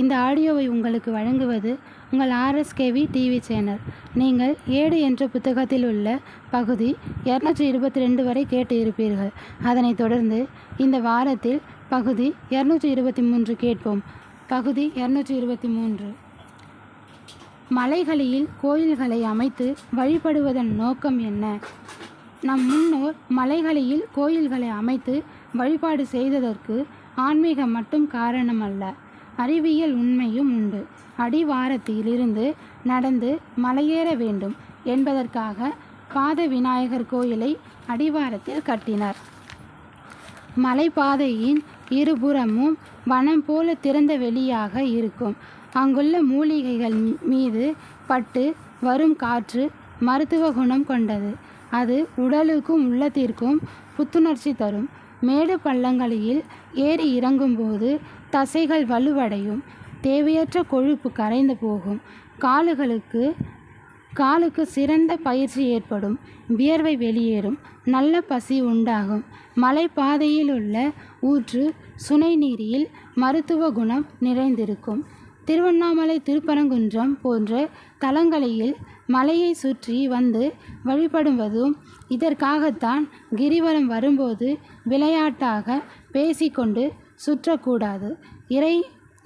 இந்த ஆடியோவை உங்களுக்கு வழங்குவது உங்கள் ஆர்எஸ்கேவி டிவி சேனல். நீங்கள் ஏடு என்ற புத்தகத்தில் உள்ள பகுதி இரநூற்றி இருபத்தி ரெண்டு வரை கேட்டு இருப்பீர்கள். அதனைத் தொடர்ந்து இந்த வாரத்தில் பகுதி இரநூற்றி இருபத்தி மூன்று கேட்போம். பகுதி இரநூற்றி இருபத்தி மூன்று மலைகளில் கோயில்களை அமைத்து வழிபடுவதன் நோக்கம் என்ன? நம் முன்னோர் மலைகளில் கோயில்களை அமைத்து வழிபாடு செய்ததற்கு ஆன்மீகம் மட்டும் காரணம் அல்ல அறிவியல் உண்மையும் உண்டு. அடிவாரத்திலிருந்து நடந்து மலையேற வேண்டும் என்பதற்காக பாத விநாயகர் கோயிலை அடிவாரத்தில் கட்டினார். மலைப்பாதையின் இருபுறமும் வனம் போல திறந்த வெளியாக இருக்கும். அங்குள்ள மூலிகைகள் மீது பட்டு வரும் காற்று மருத்துவ குணம் கொண்டது. அது உடலுக்கும் உள்ளத்திற்கும் புத்துணர்ச்சி தரும். மேடு பள்ளங்களில் ஏறி இறங்கும்போது தசைகள் வலுவடையும் தேவையற்ற கொழுப்பு கரைந்து போகும். காலுகளுக்கு காலுக்கு சிறந்த பயிற்சி ஏற்படும். வியர்வை வெளியேறும். நல்ல பசி உண்டாகும். மலைப்பாதையில் உள்ள ஊற்று சுனை நீரில் மருத்துவ குணம் நிறைந்திருக்கும். திருவண்ணாமலை திருப்பரங்குன்றம் போன்ற தலங்களில் மலையை சுற்றி வந்து வழிபடுவதும் இதற்காகத்தான் கிரிவலம் வரும்போது விளையாட்டாக பேசிக்கொண்டு சுற்றக்கூடாது. இறை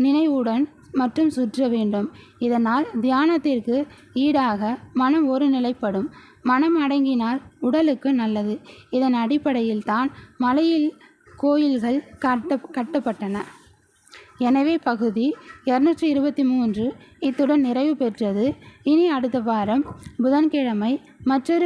நினைவுடன் மற்றும் சுற்ற வேண்டும். இதனால் தியானத்திற்கு ஈடாக மனம் ஒரு நிலைப்படும். மனம் அடங்கினால் உடலுக்கு நல்லது. இதன் அடிப்படையில் தான் மலையில் கோயில்கள் கட்ட கட்டப்பட்டன. எனவே பகுதி இரநூற்றி இருபத்தி மூன்று. இத்துடன் நிறைவு பெற்றது. இனி அடுத்த வாரம் புதன்கிழமை மற்றொரு